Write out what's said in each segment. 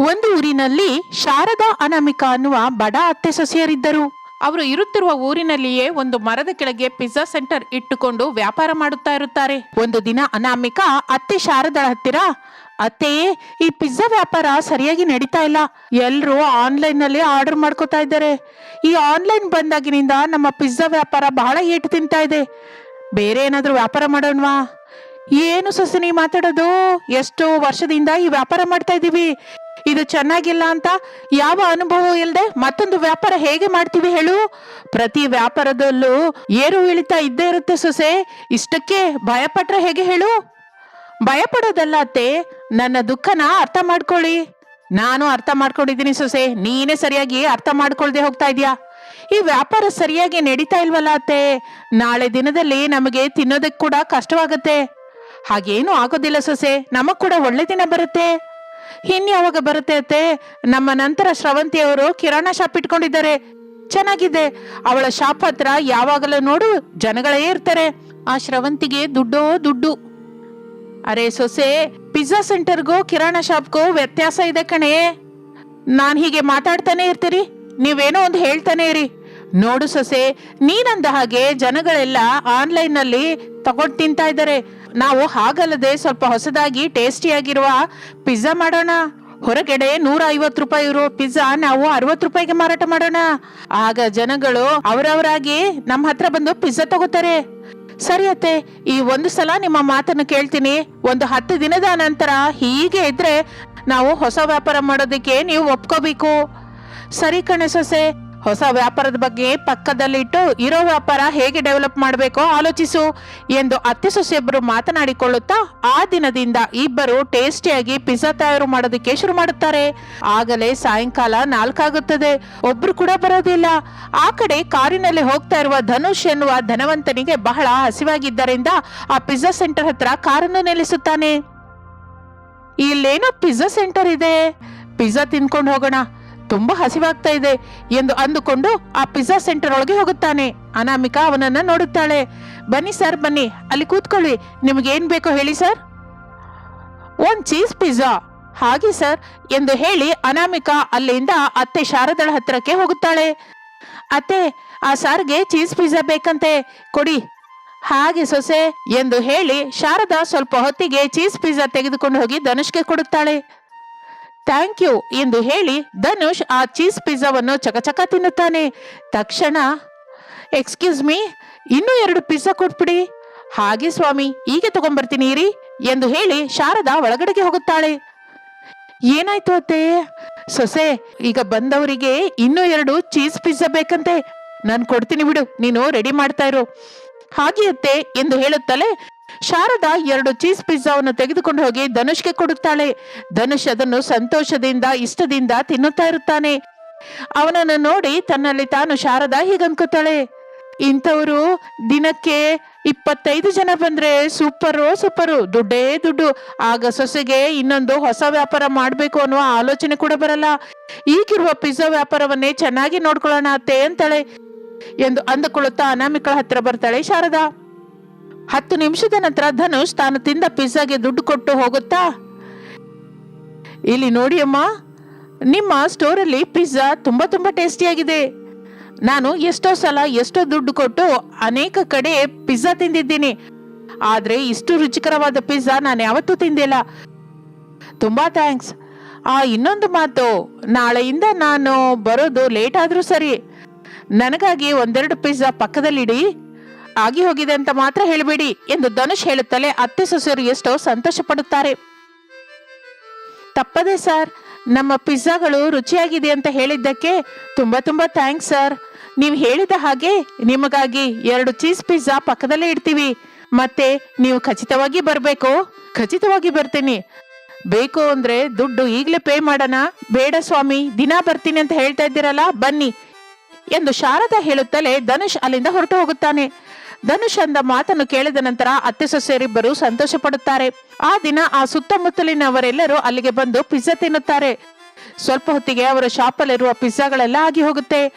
ಒಂದು ಊರಿನಲ್ಲಿ ಶಾರದಾ ಅನಾಮಿಕ ಅನ್ನುವ ಬಡ ಅತ್ತೆ ಸೊಸೆಯರಿದ್ದರು. ಅವರು ಇರುತ್ತಿರುವ ಊರಿನಲ್ಲಿಯೇ ಒಂದು ಮರದ ಕೆಳಗೆ ಪಿಜ್ಜಾ ಸೆಂಟರ್ ಇಟ್ಟುಕೊಂಡು ವ್ಯಾಪಾರ ಮಾಡುತ್ತಾ ಇರುತ್ತಾರೆ. ಒಂದು ದಿನ ಅನಾಮಿಕ ಅತ್ತೆ ಶಾರದಳ ಹತ್ತಿರ ಅತ್ತೆಯೇ ಈ ಪಿಜ್ಜಾ ವ್ಯಾಪಾರ ಸರಿಯಾಗಿ ನಡೀತಾ ಇಲ್ಲ. ಎಲ್ಲರೂ ಆನ್ಲೈನ್ನಲ್ಲಿ ಆರ್ಡರ್ ಮಾಡ್ಕೋತಾ ಇದ್ದಾರೆ. ಈ ಆನ್ಲೈನ್ ಬಂದಾಗಿನಿಂದ ನಮ್ಮ ಪಿಜ್ಜಾ ವ್ಯಾಪಾರ ಬಹಳ ಏಟು ತಿಂತಾ ಇದೆ. ಬೇರೆ ಏನಾದರೂ ವ್ಯಾಪಾರ ಮಾಡೋಣವಾ? ಏನು ಸೊಸೆ ಮಾತಾಡೋದು? ಎಷ್ಟು ವರ್ಷದಿಂದ ಈ ವ್ಯಾಪಾರ ಮಾಡ್ತಾ ಇದೀವಿ ಇದು ಚೆನ್ನಾಗಿಲ್ಲ ಅಂತ ಯಾವ ಅನುಭವ ಇಲ್ಲದೆ ಮತ್ತೊಂದು ವ್ಯಾಪಾರ ಹೇಗೆ ಮಾಡ್ತೀವಿ ಹೇಳು? ಪ್ರತಿ ವ್ಯಾಪಾರದಲ್ಲೂ ಏರು ಇಳಿತಾ ಇದ್ದೇ ಇರುತ್ತೆ ಸೊಸೆ. ಇಷ್ಟಕ್ಕೆ ಭಯಪಟ್ರೆ ಹೇಗೆ ಹೇಳು? ಭಯಪಡೋದಲ್ಲ ಅತ್ತೆ, ನನ್ನ ದುಃಖನ ಅರ್ಥ ಮಾಡ್ಕೊಳ್ಳಿ. ನಾನು ಅರ್ಥ ಮಾಡ್ಕೊಂಡಿದ್ದೀನಿ ಸೊಸೆ, ನೀನೇ ಸರಿಯಾಗಿ ಅರ್ಥ ಮಾಡ್ಕೊಳ್ದೆ ಹೋಗ್ತಾ ಇದೀಯಾ ಈ ವ್ಯಾಪಾರ ಸರಿಯಾಗಿ ನಡೀತಾ ಇಲ್ವಲ್ಲ ಅತ್ತೆ? ನಾಳೆ ದಿನದಲ್ಲಿ ನಮಗೆ ತಿನ್ನೋದಕ್ಕೆ ಕೂಡ ಕಷ್ಟವಾಗತ್ತೆ. ಹಾಗೇನು ಆಗೋದಿಲ್ಲ ಸೊಸೆ, ನಮಗ್ ಕೂಡ ಒಳ್ಳೆ ದಿನ ಬರುತ್ತೆ. ಇನ್ಯಾವಾಗ ಬರುತ್ತೆ ಅತ್ತೆ? ನಮ್ಮ ನಂತರ ಶ್ರವಂತಿಯವರು ಕಿರಾಣ ಶಾಪ್ ಇಟ್ಕೊಂಡಿದ್ದಾರೆ. ಚೆನ್ನಾಗಿದೆ. ಅವಳ ಶಾಪ್ ಹತ್ರ ಯಾವಾಗಲೂ ನೋಡು, ಜನಗಳೇ ಇರ್ತಾರೆ. ಆ ಶ್ರವಂತಿಗೆ ದುಡ್ಡೋ ದುಡ್ಡು. ಅರೆ ಸೊಸೆ, ಪಿಜ್ಜಾ ಸೆಂಟರ್ಗೂ ಕಿರಾಣ ಶಾಪ್ಗೂ ವ್ಯತ್ಯಾಸ ಇದೆ ಕಣೆ. ನಾನ್ ಹೀಗೆ ಮಾತಾಡ್ತಾನೆ ಇರ್ತೀರಿ? ನೀವೇನೋ ಒಂದು ಹೇಳ್ತಾನೆ ಇರಿ. ನೋಡು ಸೊಸೆ, ನೀನಂದ ಹಾಗೆ ಜನಗಳೆಲ್ಲ ಆನ್ಲೈನ್ನಲ್ಲಿ ತಗೊಂಡ್ ತಿಂತಾ ಇದ್ದಾರೆ. ನಾವು ಹಾಗಲ್ಲದೆ ಸ್ವಲ್ಪ ಹೊಸದಾಗಿ ಟೇಸ್ಟಿಯಾಗಿರುವ ಪಿಜ್ಜಾ ಮಾಡೋಣ. ಹೊರಗಡೆ ನೂರ ಐವತ್ತು ರೂಪಾಯಿ ಇರೋ ಪಿಜ್ಜಾ ನಾವು ಅರವತ್ತು ರೂಪಾಯಿಗೆ ಮಾರಾಟ ಮಾಡೋಣ. ಆಗ ಜನಗಳು ಅವರವರಾಗಿ ನಮ್ಮ ಹತ್ರ ಬಂದು ಪಿಜ್ಜಾ ತಗೋತಾರೆ. ಸರಿ ಅತ್ತೆ, ಈ ಒಂದು ಸಲ ನಿಮ್ಮ ಮಾತನ್ನು ಕೇಳ್ತೀನಿ. ಒಂದು ಹತ್ತು ದಿನದ ನಂತರ ಹೀಗೆ ಇದ್ರೆ ನಾವು ಹೊಸ ವ್ಯಾಪಾರ ಮಾಡೋದಕ್ಕೆ ನೀವು ಒಪ್ಕೋಬೇಕು. ಸರಿ ಕಣೆ ಸೊಸೆ. ಹೊಸ ವ್ಯಾಪಾರದ ಬಗ್ಗೆ ಪಕ್ಕದಲ್ಲಿಟ್ಟು ಇರೋ ವ್ಯಾಪಾರ ಹೇಗೆ ಡೆವಲಪ್ ಮಾಡಬೇಕೋ ಆಲೋಚಿಸು ಎಂದು ಅತ್ತೆ ಸೊಸೆಯೊಬ್ಬರು ಮಾತನಾಡಿಕೊಳ್ಳುತ್ತಾ ಆ ದಿನದಿಂದ ಇಬ್ಬರು ಟೇಸ್ಟಿಯಾಗಿ ಪಿಜ್ಜಾ ತಯಾರು ಮಾಡೋದಕ್ಕೆ ಶುರು ಮಾಡುತ್ತಾರೆ. ಆಗಲೇ ಸಾಯಂಕಾಲ ನಾಲ್ಕಾಗುತ್ತದೆ. ಒಬ್ರು ಕೂಡ ಬರೋದಿಲ್ಲ. ಆ ಕಡೆ ಕಾರಿನಲ್ಲಿ ಹೋಗ್ತಾ ಇರುವ ಧನುಷ್ ಎನ್ನುವ ಧನವಂತನಿಗೆ ಬಹಳ ಹಸಿವಾಗಿದ್ದರಿಂದ ಆ ಪಿಜ್ಜಾ ಸೆಂಟರ್ ಹತ್ರ ಕಾರನ್ನು ನಿಲ್ಲಿಸುತ್ತಾನೆ. ಇಲ್ಲೇನೋ ಪಿಜ್ಜಾ ಸೆಂಟರ್ ಇದೆ. ಪಿಜ್ಜಾ ತಿನ್ಕೊಂಡು ಹೋಗೋಣ. ತುಂಬಾ ಹಸಿವಾಗ್ತಾ ಇದೆ ಎಂದು ಅಂದುಕೊಂಡು ಆ ಪಿಜ್ಜಾ ಸೆಂಟರ್ ಒಳಗೆ ಹೋಗುತ್ತಾನೆ. ಅನಾಮಿಕಾ ಅವನನ್ನ ನೋಡುತ್ತಾಳೆ. ಬನ್ನಿ ಸರ್, ಬನ್ನಿ. ಅಲ್ಲಿ ಕೂತ್ಕೊಳ್ಳಿ. ನಿಮ್ಗೆ ಏನ್ ಬೇಕೋ ಹೇಳಿ ಸರ್. ಒಂದ್ ಚೀಸ್ ಪಿಜ್ಜಾ. ಹಾಗೆ ಸರ್ ಎಂದು ಹೇಳಿ ಅನಾಮಿಕಾ ಅಲ್ಲಿಂದ ಅತ್ತೆ ಶಾರದಳ ಹತ್ರಕ್ಕೆ ಹೋಗುತ್ತಾಳೆ. ಅತ್ತೆ, ಆ ಸಾರ್ಗೆ ಚೀಸ್ ಪಿಜ್ಜಾ ಬೇಕಂತೆ. ಕೊಡಿ. ಹಾಗೆ ಸೊಸೆ ಎಂದು ಹೇಳಿ ಶಾರದಾ ಸ್ವಲ್ಪ ಹೊತ್ತಿಗೆ ಚೀಸ್ ಪಿಜ್ಜಾ ತೆಗೆದುಕೊಂಡು ಹೋಗಿ ಧನುಷ್ಗೆ ಕೊಡುತ್ತಾಳೆ. ಥ್ಯಾಂಕ್ ಯು ಎಂದು ಹೇಳಿ ಧನುಷ್ ಆ ಚೀಸ್ ಪಿಜ್ಜಾವನ್ನು ಚಕಚಕ ತಿನ್ನುತ್ತಾನೆ. ತಕ್ಷಣ, ಎಕ್ಸ್ಕ್ಯೂಸ್ ಮೀ, ಇನ್ನೂ ಎರಡು ಪಿಜ್ಜಾ ಕೊಟ್ಬಿಡಿ. ಹಾಗೆ ಸ್ವಾಮಿ, ಹೀಗೆ ತಗೊಂಬರ್ತೀನಿ ಇರಿ ಎಂದು ಹೇಳಿ ಶಾರದಾ ಒಳಗಡೆಗೆ ಹೋಗುತ್ತಾಳೆ. ಏನಾಯ್ತು ಅತ್ತೆ? ಸೊಸೆ, ಈಗ ಬಂದವರಿಗೆ ಇನ್ನೂ ಎರಡು ಚೀಸ್ ಪಿಜ್ಜಾ ಬೇಕಂತೆ. ನಾನು ಕೊಡ್ತೀನಿ ಬಿಡು, ನೀನು ರೆಡಿ ಮಾಡ್ತಾ ಇರು. ಹಾಗೆ ಅತ್ತೆ, ಎಂದು ಹೇಳುತ್ತಲೇ ಶಾರದಾ ಎರಡು ಚೀಸ್ ಪಿಜ್ಜಾವನ್ನು ತೆಗೆದುಕೊಂಡು ಹೋಗಿ ಧನುಷ್ಗೆ ಕೊಡುತ್ತಾಳೆ. ಧನುಷ್ ಅದನ್ನು ಸಂತೋಷದಿಂದ, ಇಷ್ಟದಿಂದ ತಿನ್ನುತ್ತಾ ಇರುತ್ತಾನೆ. ಅವನನ್ನು ನೋಡಿ ತನ್ನಲ್ಲಿ ತಾನು ಶಾರದಾ ಹೀಗನ್ಕೋತಾಳೆ. ಇಂಥವರು ದಿನಕ್ಕೆ ಇಪ್ಪತ್ತೈದು ಜನ ಬಂದ್ರೆ ಸೂಪರು ಸೂಪರು. ದುಡ್ಡೇ ದುಡ್ಡು. ಆಗ ಸೊಸೆಗೆ ಇನ್ನೊಂದು ಹೊಸ ವ್ಯಾಪಾರ ಮಾಡಬೇಕು ಅನ್ನುವ ಆಲೋಚನೆ ಕೂಡ ಬರಲ್ಲ. ಈಗಿರುವ ಪಿಜ್ಜಾ ವ್ಯಾಪಾರವನ್ನೇ ಚೆನ್ನಾಗಿ ನೋಡ್ಕೊಳ್ಳೋಣ ಅತ್ತೆ ಅಂತಾಳೆ. ಎಂದು ಅಂದುಕೊಳ್ಳುತ್ತಾ ಅನಾಮಿಕಳ ಹತ್ರ ಬರ್ತಾಳೆ ಶಾರದಾ. ಹತ್ತು ನಿಮಿಷದ ನಂತರ ಧನುಷ್ ತಾನು ತಿಂದ ಪಿಜ್ಜಾಗೆ ದುಡ್ಡು ಕೊಟ್ಟು ಹೋಗುತ್ತಾ? ಇಲ್ಲಿ ನೋಡಿ ಅಮ್ಮ, ನಿಮ್ಮ ಸ್ಟೋರಲ್ಲಿ ಪಿಜ್ಜಾ ತುಂಬಾ ತುಂಬಾ ಟೇಸ್ಟಿಯಾಗಿದೆ ನಾನು ಎಷ್ಟೋ ಸಲ ಎಷ್ಟೋ ದುಡ್ಡು ಕೊಟ್ಟು ಅನೇಕ ಕಡೆ ಪಿಜ್ಜಾ ತಿಂದಿದ್ದೀನಿ. ಆದರೆ ಇಷ್ಟು ರುಚಿಕರವಾದ ಪಿಜ್ಜಾ ನಾನು ಯಾವತ್ತೂ ತಿಂದಿಲ್ಲ. ತುಂಬಾ ಥ್ಯಾಂಕ್ಸ್ ಆ ಇನ್ನೊಂದು ಮಾತು, ನಾಳೆಯಿಂದ ನಾನು ಬರೋದು ಲೇಟ್ ಆದರೂ ಸರಿ. ನನಗಾಗಿ ಒಂದೆರಡು ಪಿಜ್ಜಾ ಪಕ್ಕದಲ್ಲಿಡಿ. ಆಗಿ ಹೋಗಿದೆ ಅಂತ ಮಾತ್ರ ಹೇಳಬೇಡಿ ಎಂದು ಧನುಷ್ ಹೇಳುತ್ತಲೇ ಅತ್ತೆ ಸೊಸೆಯರು ಎಷ್ಟೋ ಸಂತೋಷ ಪಡುತ್ತಾರೆ ತಪ್ಪದೆ ಸರ್, ನಮ್ಮ ಪಿಜ್ಜಾಗಳು ರುಚಿಯಾಗಿದೆ ಅಂತ ಹೇಳಿದ್ದಕ್ಕೆ ತುಂಬಾ ತುಂಬಾ ಥ್ಯಾಂಕ್ಸ್ ಸರ್. ನೀವು ಹೇಳಿದ ಹಾಗೆ ನಿಮಗಾಗಿ ಎರಡು ಚೀಸ್ ಪಿಜ್ಜಾ ಪಕ್ಕದಲ್ಲೇ ಇಡ್ತೀವಿ. ಮತ್ತೆ ನೀವು ಖಚಿತವಾಗಿ ಬರಬೇಕು. ಖಚಿತವಾಗಿ ಬರ್ತೀನಿ. ಬೇಕು ಅಂದ್ರೆ ದುಡ್ಡು ಈಗಲೇ ಪೇ ಮಾಡೋಣ. ಬೇಡ ಸ್ವಾಮಿ, ದಿನ ಬರ್ತೀನಿ ಅಂತ ಹೇಳ್ತಾ ಇದ್ದೀರಲ್ಲ, ಬನ್ನಿ ಎಂದು ಶಾರದಾ ಹೇಳುತ್ತಲೇ ಧನುಷ್ ಅಲ್ಲಿಂದ ಹೊರಟು ಹೋಗುತ್ತಾನೆ. ಧನುಷ್ ಅಂದ ಮಾತನ್ನು ಕೇಳಿದ ನಂತರ ಅತ್ತೆ ಸೊಸೆಯರಿಬ್ಬರು ಸಂತೋಷ ಪಡುತ್ತಾರೆ ಆ ದಿನ ಆ ಸುತ್ತಮುತ್ತಲಿನವರೆಲ್ಲರೂ ಅಲ್ಲಿಗೆ ಬಂದು ಪಿಜ್ಜಾ ತಿನ್ನುತ್ತಾರೆ. ಸ್ವಲ್ಪ ಹೊತ್ತಿಗೆ ಅವರ ಶಾಪಲ್ಲಿರುವ ಪಿಜ್ಜಾಗಳೆಲ್ಲ ಆಗಿ ಹೋಗುತ್ತೆ.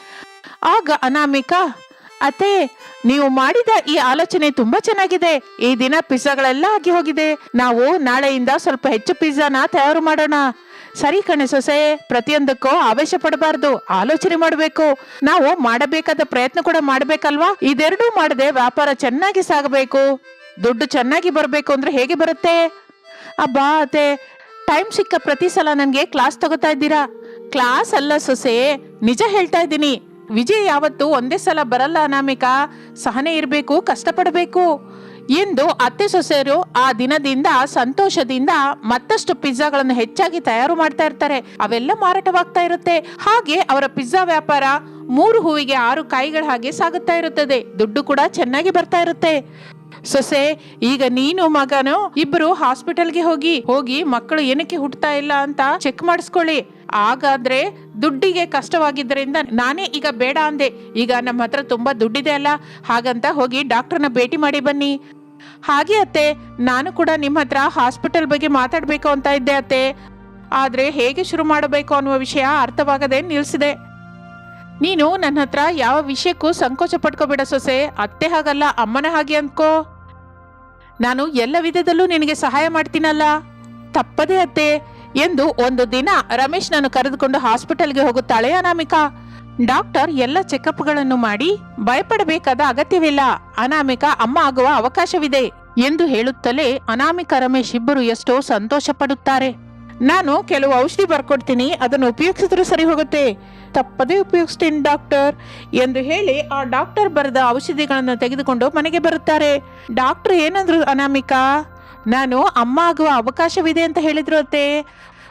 ಆಗ ಅನಾಮಿಕಾ, ಅತ್ತೆ, ನೀವು ಮಾಡಿದ ಈ ಆಲೋಚನೆ ತುಂಬಾ ಚೆನ್ನಾಗಿದೆ. ಈ ದಿನ ಪಿಜ್ಜಾಗಳೆಲ್ಲ ಆಗಿ ಹೋಗಿದೆ. ನಾವು ನಾಳೆಯಿಂದ ಸ್ವಲ್ಪ ಹೆಚ್ಚು ಪಿಜ್ಜಾನ ತಯಾರು ಮಾಡೋಣ. ಸರಿ ಕಣೆ ಸೊಸೆ, ಪ್ರತಿಯೊಂದಕ್ಕೂ ಆವೇಶ ಪಡಬಾರ್ದು ಆಲೋಚನೆ ಮಾಡಬೇಕು. ನಾವು ಮಾಡಬೇಕಾದ ಪ್ರಯತ್ನ ಕೂಡ ಮಾಡ್ಬೇಕಲ್ವಾ? ಇದೆರಡೂ ಮಾಡದೆ ವ್ಯಾಪಾರ ಚೆನ್ನಾಗಿ ಸಾಗಬೇಕು. ದುಡ್ಡು ಚೆನ್ನಾಗಿ ಬರಬೇಕು ಅಂದ್ರೆ ಹೇಗೆ ಬರುತ್ತೆ? ಅಬ್ಬಾ, ಅತ್ತೆ, ಟೈಮ್ ಸಿಕ್ಕ ಪ್ರತಿ ಸಲ ನನಗೆ ಕ್ಲಾಸ್ ತಗೋತಾ ಇದ್ದೀರಾ? ಕ್ಲಾಸ್ ಅಲ್ಲ ಸೊಸೆ, ನಿಜ ಹೇಳ್ತಾ ಇದ್ದೀನಿ. ವಿಜಯ್ ಯಾವತ್ತು ಒಂದೇ ಸಲ ಬರಲ್ಲ ಅನಾಮಿಕಾ. ಸಹನೆ ಇರಬೇಕು, ಕಷ್ಟಪಡಬೇಕು. ಎಂದು ಅತ್ತೆ ಸೊಸೆಯರು ಆ ದಿನದಿಂದ, ಸಂತೋಷದಿಂದ ಮತ್ತಷ್ಟು ಪಿಜ್ಜಾಗಳನ್ನು ಹೆಚ್ಚಾಗಿ ತಯಾರು ಮಾಡ್ತಾ ಇರ್ತಾರೆ. ಅವೆಲ್ಲ ಮಾರಾಟವಾಗ್ತಾ ಇರುತ್ತೆ. ಹಾಗೆ ಅವರ ಪಿಜ್ಜಾ ವ್ಯಾಪಾರ ಮೂರು ಹೂವಿಗೆ ಆರು ಕಾಯಿಗಳ ಹಾಗೆ ಸಾಗುತ್ತಾ ಇರುತ್ತದೆ. ದುಡ್ಡು ಕೂಡ ಚೆನ್ನಾಗಿ ಬರ್ತಾ ಇರುತ್ತೆ. ಸೊಸೆ, ಈಗ ನೀನು ಮಗನು, ಇಬ್ರು ಹಾಸ್ಪಿಟಲ್ಗೆ ಹೋಗಿ ಹೋಗಿ ಮಕ್ಕಳು ಏನಕ್ಕೆ ಹುಟ್ಟತಾ ಇಲ್ಲ ಅಂತ ಚೆಕ್ ಮಾಡಿಸ್ಕೊಳ್ಳಿ. ಹಾಗಾದ್ರೆ ದುಡ್ಡಿಗೆ ಕಷ್ಟವಾಗಿದ್ದರಿಂದ ನಾನೇ ಈಗ ಬೇಡ ಅಂದೆ. ಈಗ ನಮ್ಮ ಹತ್ರ ತುಂಬಾ ದುಡ್ಡಿದೆ ಅಲ್ಲ, ಹಾಗಂತ ಹೋಗಿ ಡಾಕ್ಟರ್ನ ಭೇಟಿ ಮಾಡಿ ಬನ್ನಿ. ಹಾಗೆ ಅತ್ತೆ, ನಾನು ಕೂಡ ನಿಮ್ಮ ಹತ್ರ ಹಾಸ್ಪಿಟಲ್ ಬಗ್ಗೆ ಮಾತಾಡ್ಬೇಕು ಅಂತ ಇದ್ದೆ ಅತ್ತೆ. ಆದ್ರೆ ಹೇಗೆ ಶುರು ಮಾಡಬೇಕು ಅನ್ನುವ ವಿಷಯ ಅರ್ಥವಾಗದೆ ನಿಲ್ಸಿದೆ. ನೀನು ನನ್ನ ಹತ್ರ ಯಾವ ವಿಷಯಕ್ಕೂ ಸಂಕೋಚ ಪಡ್ಕೋಬೇಡ ಸೊಸೆ. ಅತ್ತೆ ಹಾಗಲ್ಲ, ಅಮ್ಮನ ಹಾಗೆ ಅಂದ್ಕೋ. ನಾನು ಎಲ್ಲ ವಿಧದಲ್ಲೂ ನಿನಗೆ ಸಹಾಯ ಮಾಡ್ತೀನಲ್ಲ. ತಪ್ಪದೇ ಅತ್ತೆ ಎಂದು ಒಂದು ದಿನ ರಮೇಶ್ ನಾನು ಕರೆದುಕೊಂಡು ಹಾಸ್ಪಿಟಲ್ಗೆ ಹೋಗುತ್ತಾಳೆ ಅನಾಮಿಕಾ. ಡಾಕ್ಟರ್ ಎಲ್ಲ ಚೆಕಪ್ಗಳನ್ನು ಮಾಡಿ ಭಯಪಡಬೇಕಾದ ಅಗತ್ಯವಿಲ್ಲ. ಅನಾಮಿಕಾ ಅಮ್ಮ ಆಗುವ ಅವಕಾಶವಿದೆ ಎಂದು ಹೇಳುತ್ತಲೇ ಅನಾಮಿಕಾ ರಮೇಶ್ ಇಬ್ಬರು ಎಷ್ಟೋ ಸಂತೋಷ ಪಡುತ್ತಾರೆ ನಾನು ಕೆಲವು ಔಷಧಿ ಬರ್ಕೊಡ್ತೀನಿ, ಅದನ್ನು ಉಪಯೋಗಿಸಿದ್ರೆ ಸರಿ ಹೋಗುತ್ತೆ. ತಪ್ಪದೇ ಉಪಯೋಗಿಸ್ತೀನಿ ಡಾಕ್ಟರ್ ಎಂದು ಹೇಳಿ ಆ ಡಾಕ್ಟರ್ ಬರೆದ ಔಷಧಿಗಳನ್ನು ತೆಗೆದುಕೊಂಡು ಮನೆಗೆ ಬರುತ್ತಾರೆ. ಡಾಕ್ಟರ್ ಏನಂದ್ರು ಅನಾಮಿಕಾ? ನಾನು ಅಮ್ಮ ಆಗುವ ಅವಕಾಶವಿದೆ ಅಂತ ಹೇಳಿದ್ರು ಅತ್ತೆ.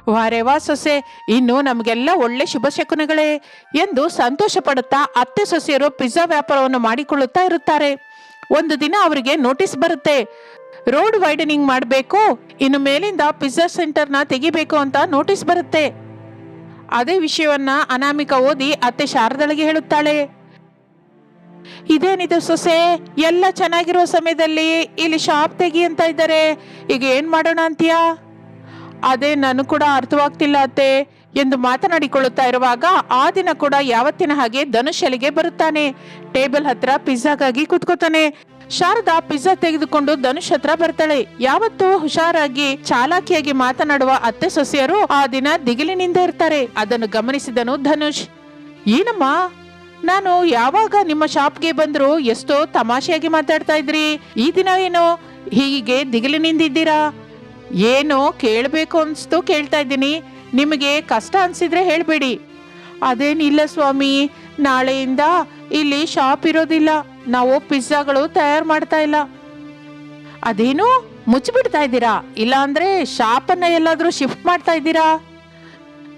ವಾರೇವಾ ಸೊಸೆ, ಇನ್ನು ನಮಗೆಲ್ಲ ಒಳ್ಳೆ ಶುಭ ಶಕುನಗಳೇ ಎಂದು ಸಂತೋಷ ಪಡುತ್ತಾ ಅತ್ತೆ ಸೊಸೆಯರು ಪಿಜ್ಜಾ ವ್ಯಾಪಾರವನ್ನು ಮಾಡಿಕೊಳ್ಳುತ್ತಾ ಇರುತ್ತಾರೆ. ಒಂದು ದಿನ ಅವರಿಗೆ ನೋಟಿಸ್ ಬರುತ್ತೆ, ರೋಡ್ ವೈಡನಿಂಗ್ ಮಾಡಬೇಕು, ಇನ್ನು ಮೇಲಿಂದ ಪಿಜ್ಜಾ ಸೆಂಟರ್ನ ತೆಗಿಬೇಕು ಅಂತ ನೋಟಿಸ್ ಬರುತ್ತೆ. ಅದೇ ವಿಷಯವನ್ನ ಅನಾಮಿಕ ಓದಿ ಅತ್ತೆ ಶಾರದಳಿಗೆ ಹೇಳುತ್ತಾಳೆ. ಇದೇನಿದೆ ಸೊಸೆ? ಎಲ್ಲ ಚೆನ್ನಾಗಿರೋ ಸಮಯದಲ್ಲಿ ಇಲ್ಲಿ ಶಾಪ್ ತೆಗಿ ಅಂತ ಇದ್ದಾರೆ. ಈಗ ಏನ್ ಮಾಡೋಣ ಅಂತೀಯಾ? ಅದೇ ನಾನು ಕೂಡ ಅರ್ಥವಾಗ್ತಿಲ್ಲ ಅತ್ತೆ, ಎಂದು ಮಾತನಾಡಿಕೊಳ್ಳುತ್ತಾ ಇರುವಾಗ ಆ ದಿನ ಕೂಡ ಯಾವತ್ತಿನ ಹಾಗೆ ಧನುಷ್ ಬರುತ್ತಾನೆ. ಟೇಬಲ್ ಹತ್ರ ಪಿಜ್ಜಾಗಾಗಿ ಕುತ್ಕೋತಾನೆ. ಶಾರದಾ ಪಿಜ್ಜಾ ತೆಗೆದುಕೊಂಡು ಧನುಷ್ ಹತ್ರ ಬರ್ತಾಳೆ. ಯಾವತ್ತೂ ಹುಷಾರಾಗಿ, ಚಾಲಾಕಿಯಾಗಿ ಮಾತನಾಡುವ ಅತ್ತೆ ಸೊಸೆಯರು ಆ ದಿನ ದಿಗಿಲಿನಿಂದ ಇರ್ತಾರೆ. ಅದನ್ನು ಗಮನಿಸಿದನು ಧನುಷ್. ಏನಮ್ಮ? ನಾನು ಯಾವಾಗ ನಿಮ್ಮ ಶಾಪ್ಗೆ ಬಂದ್ರು ಎಷ್ಟೋ ತಮಾಷೆಯಾಗಿ ಮಾತಾಡ್ತಾ ಇದ್ರಿ. ಈ ದಿನ ಏನು ಹೀಗೆ ದಿಗಿಲಿನಿಂದಿದ್ದೀರಾ? ಏನು ಕೇಳಬೇಕು ಅನ್ಸ್ತು ಕೇಳ್ತಾ ಇದ್ದೀನಿ. ನಿಮಗೆ ಕಷ್ಟ ಅನ್ಸಿದ್ರೆ ಹೇಳಬೇಡಿ. ಅದೇನಿಲ್ಲ ಸ್ವಾಮಿ, ನಾಳೆಯಿಂದ ಇಲ್ಲಿ ಶಾಪ್ ಇರೋದಿಲ್ಲ. ನಾವು ಪಿಜ್ಜಾಗಳು ತಯಾರು ಮಾಡ್ತಾ ಇಲ್ಲ. ಅದೇನು ಮುಚ್ಚಿಬಿಡ್ತಾ ಇದ್ದೀರಾ? ಇಲ್ಲ ಅಂದ್ರೆ ಶಾಪನ್ನ ಎಲ್ಲಾದ್ರೂ ಶಿಫ್ಟ್ ಮಾಡ್ತಾ ಇದ್ದೀರಾ?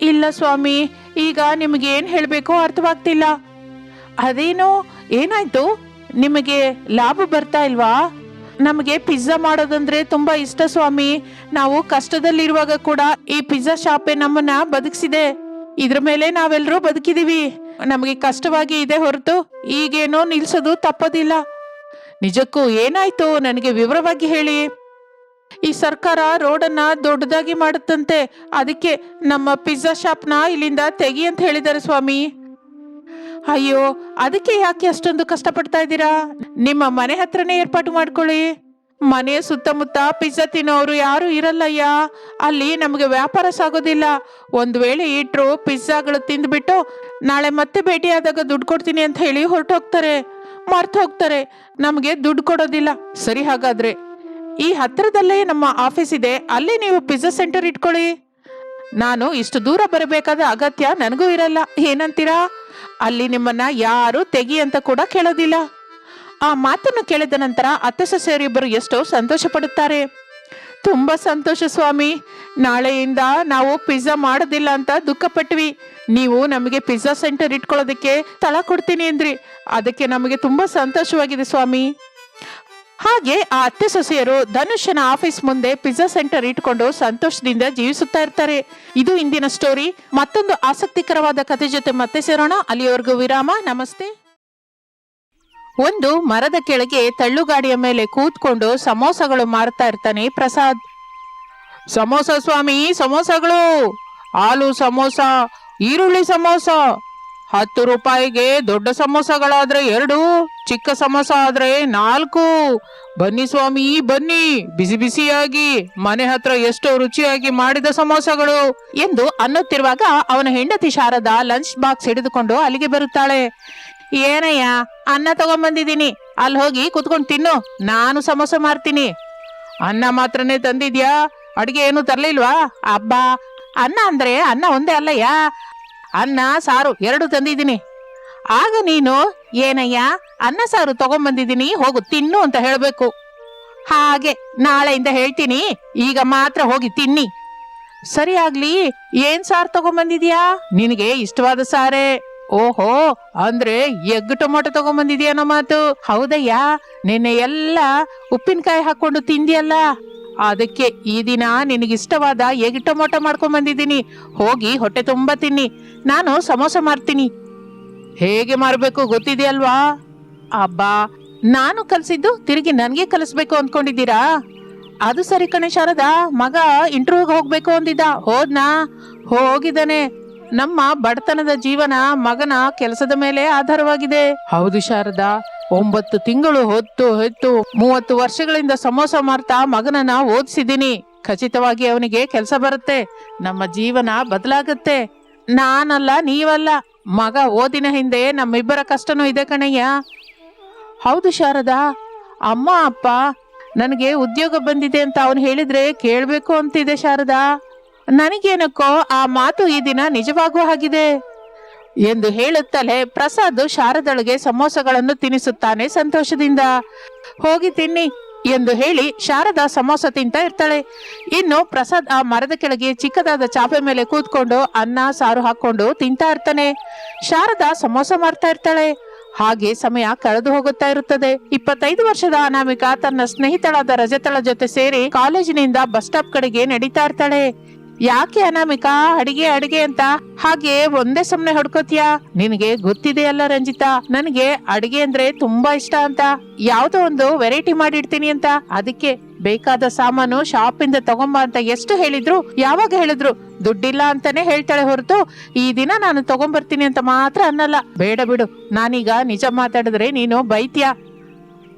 ಇಲ್ಲ ಸ್ವಾಮಿ, ಈಗ ನಿಮ್ಗೆ ಏನ್ ಹೇಳ್ಬೇಕೋ ಅರ್ಥವಾಗ್ತಿಲ್ಲ. ಅದೇನು ಏನಾಯ್ತು? ನಿಮಗೆ ಲಾಭ ಬರ್ತಾ ಇಲ್ವಾ? ನಮಗೆ ಪಿಜ್ಜಾ ಮಾಡೋದಂದ್ರೆ ತುಂಬಾ ಇಷ್ಟ ಸ್ವಾಮಿ. ನಾವು ಕಷ್ಟದಲ್ಲಿರುವಾಗ ಕೂಡ ಈ ಪಿಜ್ಜಾ ಶಾಪೇ ನಮ್ಮನ್ನ ಬದುಕಿಸಿದೆ. ಇದ್ರ ಮೇಲೆ ನಾವೆಲ್ಲರೂ ಬದುಕಿದೀವಿ. ನಮಗೆ ಕಷ್ಟವಾಗಿ ಇದೆ ಹೊರತು ಈಗೇನೋ ನಿಲ್ಸೋದು ತಪ್ಪೋದಿಲ್ಲ. ನಿಜಕ್ಕೂ ಏನಾಯ್ತು? ನನಗೆ ವಿವರವಾಗಿ ಹೇಳಿ. ಈ ಸರ್ಕಾರ ರೋಡನ್ನ ದೊಡ್ಡದಾಗಿ ಮಾಡುತ್ತಂತೆ. ಅದಕ್ಕೆ ನಮ್ಮ ಪಿಜ್ಜಾ ಶಾಪ್ನ ಇಲ್ಲಿಂದ ತೆಗಿ ಅಂತ ಹೇಳಿದ್ದಾರೆ ಸ್ವಾಮಿ. ಅಯ್ಯೋ, ಅದಕ್ಕೆ ಯಾಕೆ ಅಷ್ಟೊಂದು ಕಷ್ಟಪಡ್ತಾ ಇದ್ದೀರಾ? ನಿಮ್ಮ ಮನೆ ಹತ್ರನೇ ಏರ್ಪಾಟು ಮಾಡ್ಕೊಳ್ಳಿ. ಮನೆ ಸುತ್ತಮುತ್ತ ಪಿಜ್ಜಾ ತಿನ್ನೋರು ಯಾರು ಇರಲ್ಲಯ್ಯ? ಅಲ್ಲಿ ನಮಗೆ ವ್ಯಾಪಾರ ಸಾಗೋದಿಲ್ಲ. ಒಂದು ವೇಳೆ ಇಟ್ರು ಪಿಜ್ಜಾಗಳು ತಿಂದ್ಬಿಟ್ಟು ನಾಳೆ ಮತ್ತೆ ಭೇಟಿಯಾದಾಗ ದುಡ್ಡು ಕೊಡ್ತೀನಿ ಅಂತ ಹೇಳಿ ಹೊರಟೋಗ್ತಾರೆ. ಮರ್ತು ಹೋಗ್ತಾರೆ ನಮಗೆ ದುಡ್ಡು ಕೊಡೋದಿಲ್ಲ. ಸರಿ ಹಾಗಾದ್ರೆ, ಈ ಹತ್ತಿರದಲ್ಲೇ ನಮ್ಮ ಆಫೀಸ್ ಇದೆ. ಅಲ್ಲಿ ನೀವು ಪಿಜ್ಜಾ ಸೆಂಟರ್ ಇಟ್ಕೊಳ್ಳಿ. ನಾನು ಇಷ್ಟು ದೂರ ಬರಬೇಕಾದ ಅಗತ್ಯ ನನಗೂ ಇರಲ್ಲ. ಏನಂತೀರಾ? ಅಲ್ಲಿ ನಿಮ್ಮನ್ನ ಯಾರು ತೆಗಿ ಅಂತ ಕೂಡ ಕೇಳೋದಿಲ್ಲ. ಆ ಮಾತನ್ನು ಕೇಳಿದ ನಂತರ ಅತ್ತೆ ಸೊಸೆಯರಿಬ್ಬರು ಎಷ್ಟೋ ಸಂತೋಷ ಪಡುತ್ತಾರೆ ತುಂಬಾ ಸಂತೋಷ ಸ್ವಾಮಿ. ನಾಳೆಯಿಂದ ನಾವು ಪಿಜ್ಜಾ ಮಾಡೋದಿಲ್ಲ ಅಂತ ದುಃಖ ಪಟ್ವಿ ನೀವು ನಮಗೆ ಪಿಜ್ಜಾ ಸೆಂಟರ್ ಇಟ್ಕೊಳ್ಳೋದಕ್ಕೆ ಸ್ಥಳ ಕೊಡ್ತೀನಿ ಅಂದ್ರಿ. ಅದಕ್ಕೆ ನಮಗೆ ತುಂಬಾ ಸಂತೋಷವಾಗಿದೆ ಸ್ವಾಮಿ. ಹಾಗೆ ಆ ಅತ್ತೆ ಸೊಸೆಯರು ಧನುಷನ ಆಫೀಸ್ ಮುಂದೆ ಪಿಜ್ಜಾ ಸೆಂಟರ್ ಇಟ್ಕೊಂಡು ಸಂತೋಷದಿಂದ ಜೀವಿಸುತ್ತಾ ಇರ್ತಾರೆ. ಇದು ಇಂದಿನ ಸ್ಟೋರಿ. ಮತ್ತೊಂದು ಆಸಕ್ತಿಕರವಾದ ಕಥೆ ಜೊತೆ ಮತ್ತೆ ಸೇರೋಣ. ಅಲ್ಲಿಯವರೆಗೂ ವಿರಾಮ. ನಮಸ್ತೆ. ಒಂದು ಮರದ ಕೆಳಗೆ ತಳ್ಳುಗಾಡಿಯ ಮೇಲೆ ಕೂತ್ಕೊಂಡು ಸಮೋಸಗಳು ಮಾರುತ್ತಾ ಇರ್ತಾನೆ ಪ್ರಸಾದ್. ಸಮೋಸ ಸ್ವಾಮಿ, ಸಮೋಸಗಳು! ಆಲೂ ಸಮೋಸ, ಈರುಳ್ಳಿ ಸಮೋಸ! ಹತ್ತು ರೂಪಾಯಿಗೆ ದೊಡ್ಡ ಸಮೋಸಗಳಾದ್ರೆ ಎರಡು, ಚಿಕ್ಕ ಸಮೋಸ ಆದ್ರೆ ನಾಲ್ಕು. ಬನ್ನಿ ಸ್ವಾಮಿ, ಬನ್ನಿ. ಬಿಸಿ ಬಿಸಿಯಾಗಿ, ಮನೆ ಹತ್ರ ಎಷ್ಟು ರುಚಿಯಾಗಿ ಮಾಡಿದ ಸಮೋಸಗಳು ಎಂದು ಅನ್ನುತ್ತಿರುವಾಗ ಅವನ ಹೆಂಡತಿ ಶಾರದ ಲಂಚ್ ಬಾಕ್ಸ್ ಹಿಡಿದುಕೊಂಡು ಅಲ್ಲಿಗೆ ಬರುತ್ತಾಳೆ. ಏನಯ್ಯ, ಅನ್ನ ತಗೊಂಬಂದಿದ್ದೀನಿ. ಅಲ್ಲಿ ಹೋಗಿ ಕುತ್ಕೊಂಡು ತಿನ್ನು. ನಾನು ಸಮೋಸ ಮಾರ್ತೀನಿ. ಅನ್ನ ಮಾತ್ರನೇ ತಂದಿದ್ಯಾ? ಅಡಿಗೆ ಏನು ತರ್ಲಿಲ್ವಾ? ಅಬ್ಬಾ, ಅನ್ನ ಅಂದ್ರೆ ಅನ್ನ ಒಂದೇ ಅಲ್ಲಯ್ಯ. ಅನ್ನ, ಸಾರು ಎರಡು ತಂದಿದ್ದೀನಿ. ಆಗ ನೀನು, ಏನಯ್ಯ, ಅನ್ನ, ಸಾರು ತಗೊಂಬಂದಿದ್ದೀನಿ, ಹೋಗು, ತಿನ್ನು ಅಂತ ಹೇಳಬೇಕು. ಹಾಗೆ ನಾಳೆಯಿಂದ ಹೇಳ್ತೀನಿ, ಈಗ ಮಾತ್ರ ಹೋಗಿ ತಿನ್ನಿ. ಸರಿ ಆಗ್ಲಿ, ಏನ್ ಸಾರು ತಗೊಂಬಂದಿದ್ಯಾ? ನಿನಗೆ ಇಷ್ಟವಾದ ಸಾರೇ. ಓಹೋ, ಅಂದ್ರೆ ಎಗ್ ಟೊಮೊಟೊ ತಗೊಂಬಂದಿದ್ಯಾನೋ ಮಾತು. ಹೌದಯ್ಯ, ನಿನ್ನೆ ಎಲ್ಲ ಉಪ್ಪಿನಕಾಯಿ ಹಾಕೊಂಡು ತಿಂದಿಯಲ್ಲ. ಅದಕ್ಕೆ ಈ ದಿನ ನಿನಗಿಷ್ಟವಾದ ಹೇಗೆ ಟೊಮೊಟೊ ಮಾಡ್ಕೊಂಡ್ ಬಂದಿದ್ದೀನಿ? ಹೋಗಿ ಹೊಟ್ಟೆ ತುಂಬ ತಿನ್ನಿ. ನಾನು ಸಮೋಸ ಮಾರ್ತೀನಿ. ಹೇಗೆ ಮಾರಬೇಕು ಗೊತ್ತಿದೆಯಲ್ವಾ? ಅಬ್ಬಾ, ನಾನು ಕಲ್ಸಿದ್ದು ತಿರುಗಿ ನನಗೆ ಕಲಿಸ್ಬೇಕು ಅಂದ್ಕೊಂಡಿದ್ದೀರಾ? ಅದು ಸರಿ ಕಣೆ ಶಾರದಾ, ಮಗ ಇಂಟರ್ವ್ಯೂಗೆ ಹೋಗ್ಬೇಕು ಅಂದಿದ್ದ. ಹೋದ್ನಾ? ಹೋಗಿದ್ದಾನೆ. ನಮ್ಮ ಬಡತನದ ಜೀವನ ಮಗನ ಕೆಲಸದ ಮೇಲೆ ಆಧಾರವಾಗಿದೆ. ಹೌದು ಶಾರದಾ ಒಂಬತ್ತು ತಿಂಗಳು ಹೊತ್ತು ಹೊತ್ತು ಮೂವತ್ತು ವರ್ಷಗಳಿಂದ ಸಮೋಸ ಮಾರ್ತಾ ಮಗನನ್ನ ಓದಿಸಿದ್ದೀನಿ. ಖಚಿತವಾಗಿ ಅವನಿಗೆ ಕೆಲಸ ಬರುತ್ತೆ. ನಮ್ಮ ಜೀವನ ಬದಲಾಗುತ್ತೆ. ನಾನಲ್ಲ, ನೀವಲ್ಲ. ಮಗ ಓದಿನ ಹಿಂದೆ ನಮ್ಮಿಬ್ಬರ ಕಷ್ಟನೂ ಇದೆ ಕಣಯ್ಯ. ಹೌದು ಶಾರದಾ. ಅಮ್ಮ, ಅಪ್ಪ, ನನಗೆ ಉದ್ಯೋಗ ಬಂದಿದೆ ಅಂತ ಅವನು ಹೇಳಿದ್ರೆ ಕೇಳಬೇಕು ಅಂತಿದೆ ಶಾರದಾ. ನನಗೇನಕ್ಕೋ ಆ ಮಾತು ಈ ದಿನ ನಿಜವಾಗೂ ಹಾಗಿದೆ ಎಂದು ಹೇಳುತ್ತಲೇ ಪ್ರಸಾದ್ ಶಾರದಳಿಗೆ ಸಮೋಸಗಳನ್ನು ತಿನ್ನಿಸುತ್ತಾನೆ ಸಂತೋಷದಿಂದ. ಹೋಗಿ ತಿನ್ನಿ ಎಂದು ಹೇಳಿ ಶಾರದಾ ಸಮೋಸ ತಿಂತಾ ಇರ್ತಾಳೆ. ಇನ್ನು ಪ್ರಸಾದ್ ಆ ಮರದ ಕೆಳಗೆ ಚಿಕ್ಕದಾದ ಚಾಪೆ ಮೇಲೆ ಕೂತ್ಕೊಂಡು ಅನ್ನ, ಸಾರು ಹಾಕೊಂಡು ತಿಂತಾ ಇರ್ತಾನೆ. ಶಾರದಾ ಸಮೋಸ ಮಾಡ್ತಾ ಇರ್ತಾಳೆ. ಹಾಗೆ ಸಮಯ ಕಳೆದು ಹೋಗುತ್ತಾ ಇರುತ್ತದೆ. ಇಪ್ಪತ್ತೈದು ವರ್ಷದ ಅನಾಮಿಕಾ ತನ್ನ ಸ್ನೇಹಿತಳಾದ ರಜತಳ ಜೊತೆ ಸೇರಿ ಕಾಲೇಜಿನಿಂದ ಬಸ್ ಸ್ಟಾಪ್ ಕಡೆಗೆ ನಡೀತಾ ಇರ್ತಾಳೆ. ಯಾಕೆ ಅನಾಮಿಕಾ? ಅಡಿಗೆ ಅಡಿಗೆ ಅಂತ? ಹಾಗೆ ಒಂದೇ ಸುಮ್ನೆ ಹೊಡ್ಕೋತೀಯಾ? ನಿನಗೆ ಗೊತ್ತಿದೆಯಲ್ಲ ರಂಜಿತಾ, ನನಗೆ ಅಡಿಗೆ ಅಂದ್ರೆ ತುಂಬಾ ಇಷ್ಟ ಅಂತ. ಯಾವ್ದೋ ಒಂದು ವೆರೈಟಿ ಮಾಡಿಡ್ತೀನಿ ಅಂತ. ಅದಕ್ಕೆ ಬೇಕಾದ ಸಾಮಾನು ಶಾಪ್ ಇಂದ ತಗೊಂಬ ಅಂತ ಎಷ್ಟು ಹೇಳಿದ್ರು, ಯಾವಾಗ ಹೇಳಿದ್ರು? ದುಡ್ಡಿಲ್ಲ ಅಂತಾನೆ ಹೇಳ್ತಾಳೆ ಹೊರತು, ಈ ದಿನ ನಾನು ತಗೊಂಬರ್ತೀನಿ ಅಂತ ಮಾತ್ರ ಅನ್ನಲ್ಲ. ಬೇಡ ಬಿಡು, ನಾನೀಗ ನಿಜ ಮಾತಾಡಿದ್ರೆ ನೀನು ಬೈತ್ಯಾ?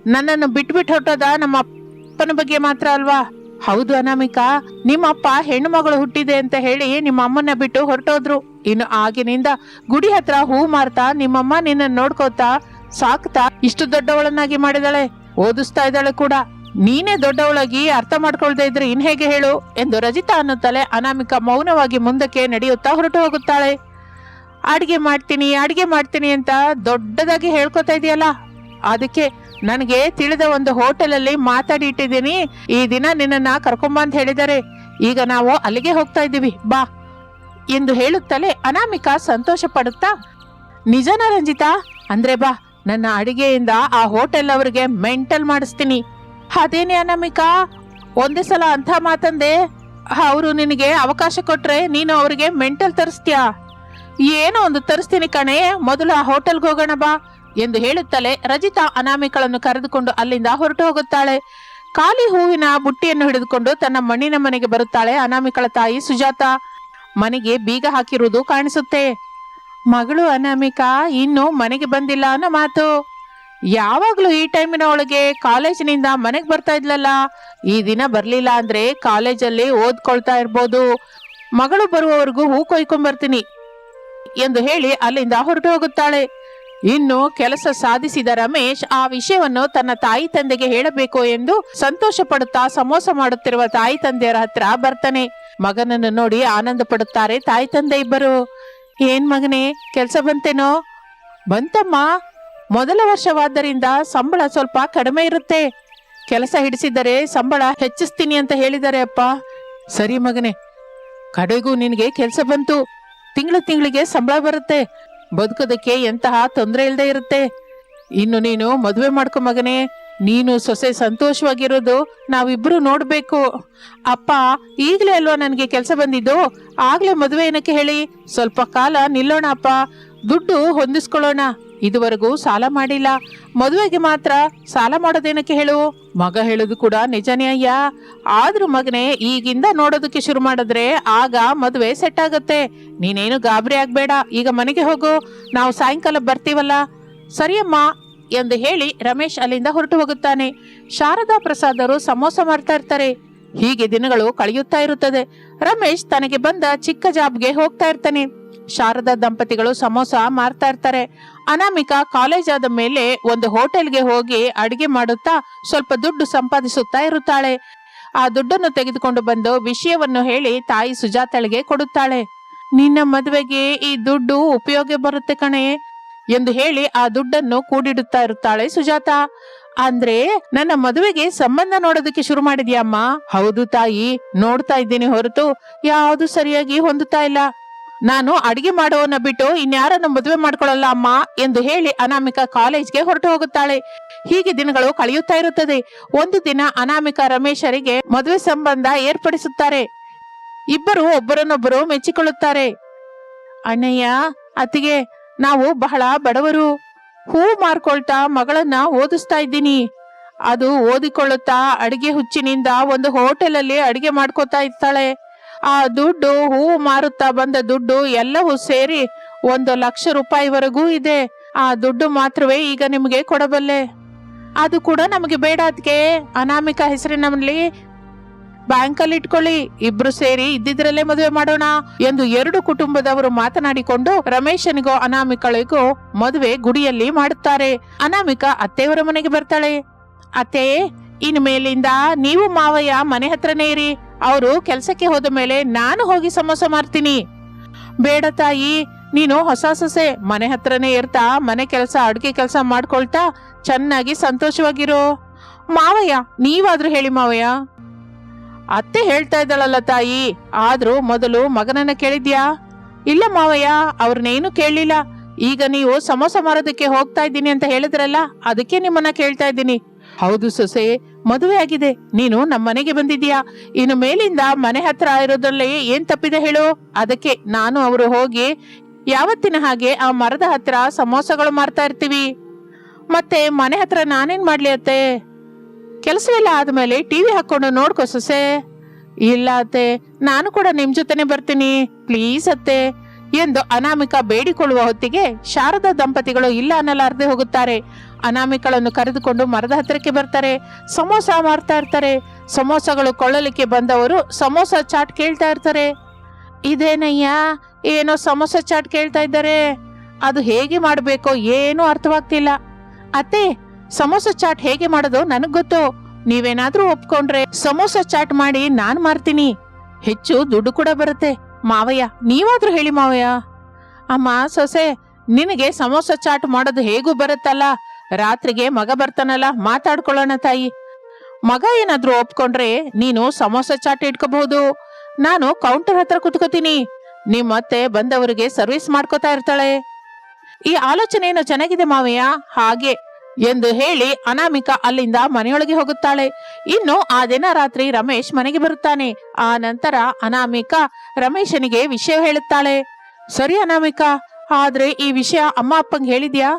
ನನ್ನನ್ನು ಬಿಟ್ಬಿಟ್ಟು ಹೊಟ್ಟೋದ ನಮ್ಮ ಅಪ್ಪನ ಬಗ್ಗೆ ಮಾತ್ರ ಅಲ್ವಾ? ಹೌದು ಅನಾಮಿಕಾ, ನಿಮ್ಮಪ್ಪ ಹೆಣ್ಣು ಮಗಳು ಹುಟ್ಟಿದೆ ಅಂತ ಹೇಳಿ ನಿಮ್ಮ ಅಮ್ಮನ್ನ ಬಿಟ್ಟು ಹೊರಟೋದ್ರು. ಇನ್ನು ಆಗಿನಿಂದ ಗುಡಿ ಹತ್ರ ಹೂ ಮಾರ್ತಾ ನಿಮ್ಮಮ್ಮ ನಿನ್ನ ನೋಡ್ಕೋತಾ ಸಾಕ್ತಾ ಇಷ್ಟು ದೊಡ್ಡವಳನ್ನಾಗಿ ಮಾಡಿದಾಳೆ. ಓದಿಸ್ತಾ ಇದ್ದಾಳೆ ಕೂಡ. ನೀನೇ ದೊಡ್ಡವಳಾಗಿ ಅರ್ಥ ಮಾಡ್ಕೊಳ್ದೇ ಇದ್ರೆ ಇನ್ ಹೇಗೆ ಹೇಳು ಎಂದು ರಜಿತಾ ಅನ್ನುತ್ತಲೇ ಅನಾಮಿಕಾ ಮೌನವಾಗಿ ಮುಂದಕ್ಕೆ ನಡೆಯುತ್ತಾ ಹೊರಟು ಹೋಗುತ್ತಾಳೆ. ಅಡಿಗೆ ಮಾಡ್ತೀನಿ ಅಡಿಗೆ ಮಾಡ್ತೀನಿ ಅಂತ ದೊಡ್ಡದಾಗಿ ಹೇಳ್ಕೊತಾ ಇದೆಯಲ್ಲ, ಅದಕ್ಕೆ ನನಗೆ ತಿಳಿದ ಒಂದು ಹೋಟೆಲ್ ಅಲ್ಲಿ ಮಾತಾಡಿ ಇಟ್ಟಿದ್ದೀನಿ ಈ ದಿನ ನಿನ್ನನ್ನ ಕರ್ಕೊಂಬ ಅಂತ ಹೇಳಿದ್ದಾರೆ. ಈಗ ನಾವು ಅಲ್ಲಿಗೆ ಹೋಗ್ತಾ ಇದ್ದೀವಿ. ಬಾ ಎಂದು ಹೇಳುತ್ತಲೇ ಅನಾಮಿಕಾ ಸಂತೋಷ ಪಡುತ್ತಾ ನಿಜನ ರಂಜಿತಾ? ಅಂದ್ರೆ ಬಾ, ನನ್ನ ಅಡಿಗೆಯಿಂದ ಆ ಹೋಟೆಲ್ ಅವರಿಗೆ ಮೆಂಟಲ್ ಮಾಡಿಸ್ತೀನಿ. ಅದೇನೇ ಅನಾಮಿಕಾ? ಒಂದೇ ಸಲ ಅಂಥ ಮಾತಂದೆ. ಅವರು ನಿನಗೆ ಅವಕಾಶ ಕೊಟ್ರೆ ನೀನು ಅವರಿಗೆ ಮೆಂಟಲ್ ತರಿಸ್ತೀಯಾ? ಏನೋ ಒಂದು ತರಿಸ್ತೀನಿ ಕಣೆ. ಮೊದಲು ಆ ಹೋಟೆಲ್ಗೆ ಹೋಗೋಣ ಬಾ. ಎಂದು ಹೇಳುತ್ತಲೇ ರಜಿತಾ ಅನಾಮಿಕಳನ್ನು ಕರೆದುಕೊಂಡು ಅಲ್ಲಿಂದ ಹೊರಟು ಹೋಗುತ್ತಾಳೆ. ಖಾಲಿ ಹೂವಿನ ಬುಟ್ಟಿಯನ್ನು ಹಿಡಿದುಕೊಂಡು ತನ್ನ ಮಣ್ಣಿನ ಮನೆಗೆ ಬರುತ್ತಾಳೆ ಅನಾಮಿಕಳ ತಾಯಿ ಸುಜಾತ. ಮನೆಗೆ ಬೀಗ ಹಾಕಿರುವುದು ಕಾಣಿಸುತ್ತೆ. ಮಗಳು ಅನಾಮಿಕಾ, ಇನ್ನು ಮನೆಗೆ ಬಂದಿಲ್ಲ ಅನ್ನೋ ಮಾತು. ಯಾವಾಗಲೂ ಈ ಟೈಮಿನ ಒಳಗೆ ಕಾಲೇಜಿನಿಂದ ಮನೆಗೆ ಬರ್ತಾ ಇದ್ಲಲ್ಲ, ಈ ದಿನ ಬರಲಿಲ್ಲ ಅಂದ್ರೆ ಕಾಲೇಜಲ್ಲಿ ಓದ್ಕೊಳ್ತಾ ಇರ್ಬೋದು. ಮಗಳು ಬರುವವರೆಗೂ ಹೂ ಕೊಯ್ಕೊಂಬರ್ತೀನಿ ಎಂದು ಹೇಳಿ ಅಲ್ಲಿಂದ ಹೊರಟು ಹೋಗುತ್ತಾಳೆ. ಇನ್ನು ಕೆಲಸ ಸಾಧಿಸಿದ ರಮೇಶ್ ಆ ವಿಷಯವನ್ನು ತನ್ನ ತಾಯಿ ತಂದೆಗೆ ಹೇಳಬೇಕು ಎಂದು ಸಂತೋಷ ಪಡುತ್ತಾ ಸಮೋಸ ಮಾಡುತ್ತಿರುವ ತಾಯಿ ತಂದೆಯರ ಹತ್ರ ಬರ್ತಾನೆ. ಮಗನನ್ನು ನೋಡಿ ಆನಂದ ಪಡುತ್ತಾರೆ ತಾಯಿ ತಂದೆ ಇಬ್ಬರು. ಏನ್ ಮಗನೇ, ಕೆಲಸ ಬಂತೇನೋ? ಬಂತಮ್ಮ, ಮೊದಲ ವರ್ಷವಾದ್ದರಿಂದ ಸಂಬಳ ಸ್ವಲ್ಪ ಕಡಿಮೆ ಇರುತ್ತೆ. ಕೆಲಸ ಹಿಡಿಸಿದರೆ ಸಂಬಳ ಹೆಚ್ಚಿಸ್ತೀನಿ ಅಂತ ಹೇಳಿದ್ದಾರೆ ಅಪ್ಪ. ಸರಿ ಮಗನೇ, ಕಡೆಗೂ ನಿನಗೆ ಕೆಲಸ ಬಂತು. ತಿಂಗಳು ತಿಂಗಳಿಗೆ ಸಂಬಳ ಬರುತ್ತೆ. ಬದುಕೋದಕ್ಕೆ ಎಂತಹ ತೊಂದರೆ ಇಲ್ಲದೆ ಇರುತ್ತೆ. ಇನ್ನು ನೀನು ಮದುವೆ ಮಾಡ್ಕೊ ಮಗನೇ, ನೀನು ಸೊಸೆ ಸಂತೋಷವಾಗಿರೋದು ನಾವಿಬ್ರು ನೋಡ್ಬೇಕು. ಅಪ್ಪ, ಈಗಲೇ ಅಲ್ವಾ ನನಗೆ ಕೆಲಸ ಬಂದಿದ್ದು? ಆಗ್ಲೇ ಮದುವೆ ಏನಕ್ಕೆ ಹೇಳಿ? ಸ್ವಲ್ಪ ಕಾಲ ನಿಲ್ಲೋಣ ಅಪ್ಪ. ದುಡ್ಡು ಹೊಂದಿಸ್ಕೊಳ್ಳೋಣ. ಇದುವರೆಗೂ ಸಾಲ ಮಾಡಿಲ್ಲ. ಮದುವೆಗೆ ಮಾತ್ರ ಸಾಲ ಮಾಡೋದೇನಕ್ಕೆ ಹೇಳು? ಮಗ ಹೇಳೋದು ಕೂಡ ನಿಜನೇ ಅಯ್ಯ. ಆದ್ರೂ ಮಗನೇ ಈಗಿಂದ ನೋಡೋದಕ್ಕೆ ಶುರು ಮಾಡಿದ್ರೆ ಆಗ ಮದುವೆ ಸೆಟ್ ಆಗತ್ತೆ. ನೀನೇನು ಗಾಬರಿ ಆಗ್ಬೇಡ. ಈಗ ಮನೆಗೆ ಹೋಗು. ನಾವು ಸಾಯಂಕಾಲ ಬರ್ತೀವಲ್ಲ? ಸರಿಯಮ್ಮ ಎಂದು ಹೇಳಿ ರಮೇಶ್ ಅಲ್ಲಿಂದ ಹೊರಟು ಹೋಗುತ್ತಾನೆ. ಶಾರದಾ ಪ್ರಸಾದರು ಸಮೋಸ ಮಾಡ್ತಾ ಇರ್ತಾರೆ. ಹೀಗೆ ದಿನಗಳು ಕಳೆಯುತ್ತಾ ಇರುತ್ತದೆ. ರಮೇಶ್ ತನಗೆ ಬಂದ ಚಿಕ್ಕ ಜಾಬ್ಗೆ ಹೋಗ್ತಾ ಇರ್ತಾನೆ. ಶಾರದಾ ದಂಪತಿಗಳು ಸಮೋಸ ಮಾರ್ತಾ ಇರ್ತಾರೆ. ಅನಾಮಿಕಾ ಕಾಲೇಜ್ ಆದ ಮೇಲೆ ಒಂದು ಹೋಟೆಲ್ಗೆ ಹೋಗಿ ಅಡಿಗೆ ಮಾಡುತ್ತಾ ಸ್ವಲ್ಪ ದುಡ್ಡು ಸಂಪಾದಿಸುತ್ತಾ ಇರುತ್ತಾಳೆ. ಆ ದುಡ್ಡನ್ನು ತೆಗೆದುಕೊಂಡು ಬಂದು ವಿಷಯವನ್ನು ಹೇಳಿ ತಾಯಿ ಸುಜಾತಳಿಗೆ ಕೊಡುತ್ತಾಳೆ. ನಿನ್ನ ಮದುವೆಗೆ ಈ ದುಡ್ಡು ಉಪಯೋಗ ಬರುತ್ತೆ ಕಣೆ ಎಂದು ಹೇಳಿ ಆ ದುಡ್ಡನ್ನು ಕೂಡಿಡುತ್ತಾ ಇರುತ್ತಾಳೆ ಸುಜಾತ. ಅಂದ್ರೆ ನನ್ನ ಮದುವೆಗೆ ಸಂಬಂಧ ನೋಡೋದಕ್ಕೆ ಶುರು ಮಾಡಿದ್ಯಾಮ್ಮ ಹೌದು ತಾಯಿ, ನೋಡ್ತಾ ಇದ್ದೀನಿ ಹೊರತು ಯಾವುದು ಸರಿಯಾಗಿ ಹೊಂದುತ್ತಾ ಇಲ್ಲ. ನಾನು ಅಡಿಗೆ ಮಾಡುವನ್ನ ಬಿಟ್ಟು ಇನ್ಯಾರನ್ನು ಮದುವೆ ಮಾಡ್ಕೊಳ್ಳಲ್ಲ ಅಮ್ಮ ಎಂದು ಹೇಳಿ ಅನಾಮಿಕಾ ಕಾಲೇಜ್ಗೆ ಹೊರಟು ಹೋಗುತ್ತಾಳೆ. ಹೀಗೆ ದಿನಗಳು ಕಳೆಯುತ್ತಾ ಇರುತ್ತದೆ. ಒಂದು ದಿನ ಅನಾಮಿಕಾ ರಮೇಶರಿಗೆ ಮದುವೆ ಸಂಬಂಧ ಏರ್ಪಡಿಸುತ್ತಾರೆ. ಇಬ್ಬರು ಒಬ್ಬರನ್ನೊಬ್ಬರು ಮೆಚ್ಚಿಕೊಳ್ಳುತ್ತಾರೆ. ಅಣ್ಣಯ್ಯ, ಅತ್ತಿಗೆ, ನಾವು ಬಹಳ ಬಡವರು. ಹೂ ಮಾರ್ಕೊಳ್ತಾ ಮಗಳನ್ನ ಓದಿಸ್ತಾ ಇದ್ದೀನಿ. ಅದು ಓದಿಕೊಳ್ಳುತ್ತಾ ಅಡಿಗೆ ಹುಚ್ಚಿನಿಂದ ಒಂದು ಹೋಟೆಲ್ ಅಲ್ಲಿ ಅಡಿಗೆ ಮಾಡ್ಕೋತಾ ಇರ್ತಾಳೆ. ಆ ದುಡ್ಡು ಹೂವು ಮಾರುತ್ತಾ ಬಂದ ದುಡ್ಡು ಎಲ್ಲವೂ ಸೇರಿ ಒಂದು ಲಕ್ಷ ರೂಪಾಯಿವರೆಗೂ ಇದೆ. ಆ ದುಡ್ಡು ಮಾತ್ರವೇ ಈಗ ನಿಮಗೆ ಕೊಡಬಲ್ಲೆ. ಅದು ಕೂಡ ನಮಗೆ ಬೇಡ ಅದಕ್ಕೆ ಅನಾಮಿಕ ಹೆಸರಿನಲ್ಲಿ ಬ್ಯಾಂಕಲ್ಲಿ ಇಟ್ಕೊಳ್ಳಿ. ಇಬ್ರು ಸೇರಿ ಇದ್ದಿದ್ರಲ್ಲೇ ಮದುವೆ ಮಾಡೋಣ ಎಂದು ಎರಡು ಕುಟುಂಬದವರು ಮಾತನಾಡಿಕೊಂಡು ರಮೇಶನಿಗೂ ಅನಾಮಿಕಳಿಗೂ ಮದುವೆ ಗುಡಿಯಲ್ಲಿ ಮಾಡುತ್ತಾರೆ. ಅನಾಮಿಕ ಅತ್ತೆಯವರ ಮನೆಗೆ ಬರ್ತಾಳೆ. ಅತ್ತೆ ಇನ್ ಮೇಲಿಂದ ನೀವು ಮಾವಯ್ಯ ಮನೆ ಹತ್ರನೇ ಇರಿ. ಅವರು ಕೆಲಸಕ್ಕೆ ಹೋದ ಮೇಲೆ ನಾನು ಹೋಗಿ ಸಮೋಸ ಮಾರ್ತೀನಿ. ಬೇಡ ತಾಯಿ, ನೀನು ಹೊಸ ಸೊಸೆ, ಮನೆ ಹತ್ರನೇ ಇರ್ತಾ, ಮನೆ ಕೆಲಸ, ಅಡುಗೆ ಕೆಲಸ ಮಾಡ್ಕೊಳ್ತಾ ಚೆನ್ನಾಗಿ ಸಂತೋಷವಾಗಿರೋ. ಮಾವಯ್ಯ, ನೀವಾದ್ರೂ ಹೇಳಿ ಮಾವಯ್ಯ. ಅತ್ತೆ ಹೇಳ್ತಾ ಇದ್ದಾಳಲ್ಲ ತಾಯಿ, ಆದ್ರೂ ಮೊದಲು ಮಗನನ್ನ ಕೇಳಿದ್ಯಾ? ಇಲ್ಲ ಮಾವಯ್ಯ, ಅವ್ರನ್ನೇನು ಕೇಳಲಿಲ್ಲ. ಈಗ ನೀವು ಸಮೋಸ ಮಾರೋದಕ್ಕೆ ಹೋಗ್ತಾ ಇದ್ದೀನಿ ಅಂತ ಹೇಳಿದ್ರಲ್ಲ, ಅದಕ್ಕೆ ನಿಮ್ಮನ್ನ ಕೇಳ್ತಾ ಇದ್ದೀನಿ. ಹೌದು ಸೊಸೆ ಮದುವೆ ಆಗಿದೆ. ನೀನು ನಮ್ಮ ಮನೆಗೆ ಬಂದಿದ್ಯಾ ಇನ್ನು ಮೇಲಿಂದ ಮನೆ ಹತ್ರ ಇರೋದ್ರಲ್ಲಿ ಏನ್ ತಪ್ಪಿದೆ ಹೇಳು. ಅದಕ್ಕೆ ನಾನು ಅವರು ಹೋಗಿ ಯಾವತ್ತಿನ ಹಾಗೆ ಆ ಮರದ ಹತ್ರ ಸಮೋಸಗಳು ಮಾರ್ತಾ ಇರ್ತೀವಿ. ಮತ್ತೆ ಮನೆ ಹತ್ರ ನಾನೇನ್ ಮಾಡ್ಲಿ ಅತ್ತೆ? ಕೆಲಸ ಎಲ್ಲ ಆದ್ಮೇಲೆ ಟಿವಿ ಹಾಕೊಂಡು ನೋಡ್ಕೋ ಸೊಸೆ. ಇಲ್ಲ ಅತ್ತೆ, ನಾನು ಕೂಡ ನಿಮ್ ಜೊತೆನೆ ಬರ್ತೀನಿ. ಪ್ಲೀಸ್ ಅತ್ತೆ. ಎಂದು ಅನಾಮಿಕ ಬೇಡಿಕೊಳ್ಳುವ ಹೊತ್ತಿಗೆ ಶಾರದಾ ದಂಪತಿಗಳು ಇಲ್ಲ ಅನ್ನಲಾರದೆ ಹೋಗುತ್ತಾರೆ. ಅನಾಮಿಕಳನ್ನು ಕರೆದುಕೊಂಡು ಮರದ ಹತ್ತಿರಕ್ಕೆ ಬರ್ತಾರೆ. ಸಮೋಸ ಮಾರ್ತಾ ಇರ್ತಾರೆ. ಸಮೋಸಗಳು ಕೊಳ್ಳಲಿಕ್ಕೆ ಬಂದವರು ಸಮೋಸ ಚಾಟ್ ಕೇಳ್ತಾ ಇರ್ತಾರೆ. ಇದೇನಯ್ಯ? ಏನೋ ಸಮೋಸ ಚಾಟ್ ಕೇಳ್ತಾ ಇದ್ದಾರೆ. ಅದು ಹೇಗೆ ಮಾಡಬೇಕೋ ಏನೂ ಅರ್ಥವಾಗ್ತಿಲ್ಲ. ಅತ್ತೆ, ಸಮೋಸ ಚಾಟ್ ಹೇಗೆ ಮಾಡೋದು ನನಗ್ ಗೊತ್ತು. ನೀವೇನಾದ್ರೂ ಒಪ್ಕೊಂಡ್ರೆ ಸಮೋಸ ಚಾಟ್ ಮಾಡಿ ನಾನು ಮಾರ್ತೀನಿ. ಹೆಚ್ಚು ದುಡ್ಡು ಕೂಡ ಬರುತ್ತೆ. ಮಾವಯ್ಯ, ನೀವಾದ್ರೂ ಹೇಳಿ ಮಾವಯ್ಯ. ಅಮ್ಮ, ಸೊಸೆ, ನಿನಗೆ ಸಮೋಸ ಚಾಟ್ ಮಾಡೋದು ಹೇಗೂ ಬರುತ್ತಲ್ಲ? ರಾತ್ರಿಗೆ ಮಗ ಬರ್ತಾನಲ್ಲ, ಮಾತಾಡ್ಕೊಳ್ಳೋಣ ತಾಯಿ. ಮಗ ಏನಾದ್ರೂ ಒಪ್ಕೊಂಡ್ರೆ ನೀನು ಸಮೋಸ ಚಾಟ್ ಇಟ್ಕೋಬಹುದು. ನಾನು ಕೌಂಟರ್ ಹತ್ರ ಕುತ್ಕೋತೀನಿ. ನಿಮ್ಮತ್ತೆ ಬಂದವರಿಗೆ ಸರ್ವಿಸ್ ಮಾಡ್ಕೋತಾ ಇರ್ತಾಳೆ. ಈ ಆಲೋಚನೆ ಏನೋ ಚೆನ್ನಾಗಿದೆ ಮಾವಯ್ಯ? ಹಾಗೆ ಎಂದು ಹೇಳಿ ಅನಾಮಿಕಾ ಅಲ್ಲಿಂದ ಮನೆಯೊಳಗೆ ಹೋಗುತ್ತಾಳೆ. ಇನ್ನು ಆ ದಿನ ರಾತ್ರಿ ರಮೇಶ್ ಮನೆಗೆ ಬರುತ್ತಾನೆ. ಆ ನಂತರ ಅನಾಮಿಕಾ ರಮೇಶನಿಗೆ ವಿಷಯ ಹೇಳುತ್ತಾಳೆ. ಸರಿ ಅನಾಮಿಕಾ, ಆದ್ರೆ ಈ ವಿಷಯ ಅಮ್ಮ ಅಪ್ಪಂಗೆ ಹೇಳಿದ್ಯಾ?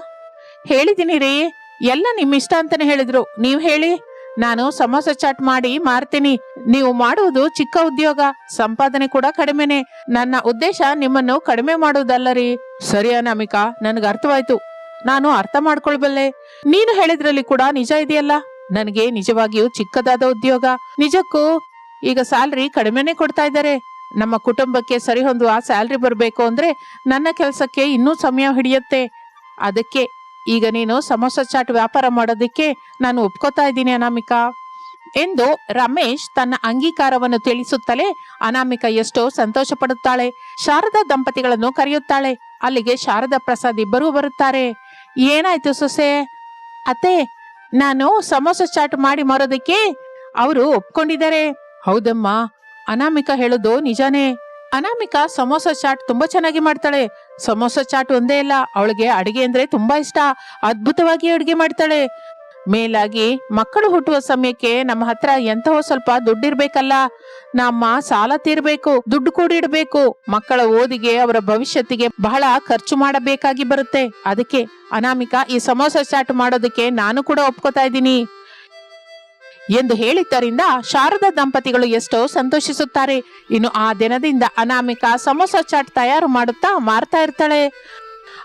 ಹೇಳಿದ್ದೀನಿ ರೀ ಎಲ್ಲ ನಿಮ್ ಇಷ್ಟ ಅಂತಾನೆ ಹೇಳಿದ್ರು. ನೀವ್ ಹೇಳಿ. ನಾನು ಸಮೋಸ ಚಾಟ್ ಮಾಡಿ ಮಾರ್ತೀನಿ. ನೀವು ಮಾಡುವುದು ಚಿಕ್ಕ ಉದ್ಯೋಗ. ಸಂಪಾದನೆ ಕೂಡ ಕಡಿಮೆನೆ. ನನ್ನ ಉದ್ದೇಶ ನಿಮ್ಮನ್ನು ಕಡಿಮೆ ಮಾಡುವುದಲ್ಲ ರೀ ಸರಿ ಅನಾಮಿಕಾ ನನ್ಗೆ ಅರ್ಥವಾಯ್ತು. ನಾನು ಅರ್ಥ ಮಾಡ್ಕೊಳ್ಬಲ್ಲೆ. ನೀನು ಹೇಳಿದ್ರಲ್ಲಿ ಕೂಡ ನಿಜ ಇದೆಯಲ್ಲ? ನನಗೆ ನಿಜವಾಗಿಯೂ ಚಿಕ್ಕದಾದ ಉದ್ಯೋಗ. ನಿಜಕ್ಕೂ ಈಗ ಸ್ಯಾಲ್ರಿ ಕಡಿಮೆನೆ ಕೊಡ್ತಾ ಇದ್ದಾರೆ. ನಮ್ಮ ಕುಟುಂಬಕ್ಕೆ ಸರಿ ಹೊಂದುವ ಸ್ಯಾಲ್ರಿ ಬರಬೇಕು ಅಂದ್ರೆ ನನ್ನ ಕೆಲಸಕ್ಕೆ ಇನ್ನೂ ಸಮಯ ಹಿಡಿಯುತ್ತೆ. ಅದಕ್ಕೆ ಈಗ ನೀನು ಸಮೋಸ ಚಾಟ್ ವ್ಯಾಪಾರ ಮಾಡೋದಕ್ಕೆ ನಾನು ಒಪ್ಕೋತಾ ಇದ್ದೀನಿ ಅನಾಮಿಕಾ ಎಂದು ರಮೇಶ್ ತನ್ನ ಅಂಗೀಕಾರವನ್ನು ತಿಳಿಸುತ್ತಲೇ ಅನಾಮಿಕ ಎಷ್ಟೋ ಸಂತೋಷ ಪಡುತ್ತಾಳೆ ಶಾರದಾ ದಂಪತಿಗಳನ್ನು ಕರೆಯುತ್ತಾಳೆ. ಅಲ್ಲಿಗೆ ಶಾರದಾ ಪ್ರಸಾದ್ ಇಬ್ಬರೂ ಬರುತ್ತಾರೆ. ಏನಾಯ್ತು ಸೊಸೆ? ಅತ್ತೆ, ನಾನು ಸಮೋಸ ಚಾಟ್ ಮಾಡಿ ಮಾರೋದಕ್ಕೆ ಅವರು ಒಪ್ಕೊಂಡಿದ್ದಾರೆ. ಹೌದಮ್ಮ, ಅನಾಮಿಕ ಹೇಳೋದು ನಿಜಾನೇ. ಅನಾಮಿಕಾ ಸಮೋಸ ಚಾಟ್ ತುಂಬಾ ಚೆನ್ನಾಗಿ ಮಾಡ್ತಾಳೆ. ಸಮೋಸ ಚಾಟ್ ಒಂದೇ ಇಲ್ಲ. ಅವಳಿಗೆ ಅಡುಗೆ ಅಂದ್ರೆ ತುಂಬಾ ಇಷ್ಟ. ಅದ್ಭುತವಾಗಿ ಅಡುಗೆ ಮಾಡ್ತಾಳೆ. ಮೇಲಾಗಿ, ಮಕ್ಕಳು ಹುಟ್ಟುವ ಸಮಯಕ್ಕೆ ನಮ್ಮ ಹತ್ರ ಎಂತಹೋ ಸ್ವಲ್ಪ ದುಡ್ಡಿರ್ಬೇಕಲ್ಲ. ನಮ್ಮ ಸಾಲ ತೀರ್ಬೇಕು, ದುಡ್ಡು ಕೂಡಿಡ್ಬೇಕು ಮಕ್ಕಳ ಓದಿಗೆ, ಅವರ ಭವಿಷ್ಯತ್ತಿಗೆ ಬಹಳ ಖರ್ಚು ಮಾಡಬೇಕಾಗಿ ಬರುತ್ತೆ. ಅದಕ್ಕೆ ಅನಾಮಿಕಾ ಈ ಸಮೋಸ ಚಾಟ್ ಮಾಡೋದಕ್ಕೆ ನಾನು ಕೂಡ ಒಪ್ಕೋತಾ ಇದ್ದೀನಿ. ಎಂದು ಹೇಳಿದ್ದರಿಂದ ಶಾರದಾ ದಂಪತಿಗಳು ಎಷ್ಟೋ ಸಂತೋಷಿಸುತ್ತಾರೆ. ಇನ್ನು ಆ ದಿನದಿಂದ ಅನಾಮಿಕಾ ಸಮೋಸ ಚಾಟ್ ತಯಾರು ಮಾಡುತ್ತಾ ಮಾರ್ತಾ ಇರ್ತಾಳೆ.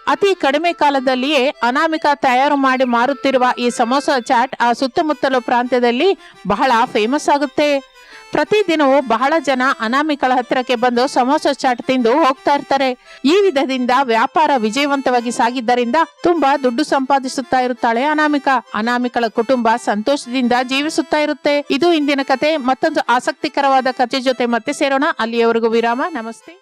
ಅತಿ ಕಡಿಮೆ ಕಾಲದಲ್ಲಿಯೇ ಅನಾಮಿಕಾ ತಯಾರು ಮಾಡಿ ಮಾರುತ್ತಿರುವ ಈ ಸಮೋಸ ಚಾಟ್ ಆ ಸುತ್ತಮುತ್ತಲ ಪ್ರಾಂತ್ಯದಲ್ಲಿ ಬಹಳ ಫೇಮಸ್ ಆಗುತ್ತೆ. ಪ್ರತಿದಿನವೂ ಬಹಳ ಜನ ಅನಾಮಿಕಳ ಹತ್ತಿರಕ್ಕೆ ಬಂದು ಸಮೋಸ ಚಾಟ್ ತಿಂದು ಹೋಗ್ತಾ ಇರ್ತಾರೆ. ಈ ವಿಧದಿಂದ ವ್ಯಾಪಾರ ವಿಜಯವಂತವಾಗಿ ಸಾಗಿದ್ದರಿಂದ ತುಂಬಾ ದುಡ್ಡು ಸಂಪಾದಿಸುತ್ತಾ ಇರುತ್ತಾಳೆ ಅನಾಮಿಕ. ಅನಾಮಿಕಳ ಕುಟುಂಬ ಸಂತೋಷದಿಂದ ಜೀವಿಸುತ್ತಾ ಇರುತ್ತೆ. ಇದು ಇಂದಿನ ಕತೆ. ಮತ್ತೊಂದು ಆಸಕ್ತಿಕರವಾದ ಕಥೆ ಜೊತೆ ಮತ್ತೆ ಸೇರೋಣ. ಅಲ್ಲಿಯವರೆಗೂ ವಿರಾಮ. ನಮಸ್ತೆ.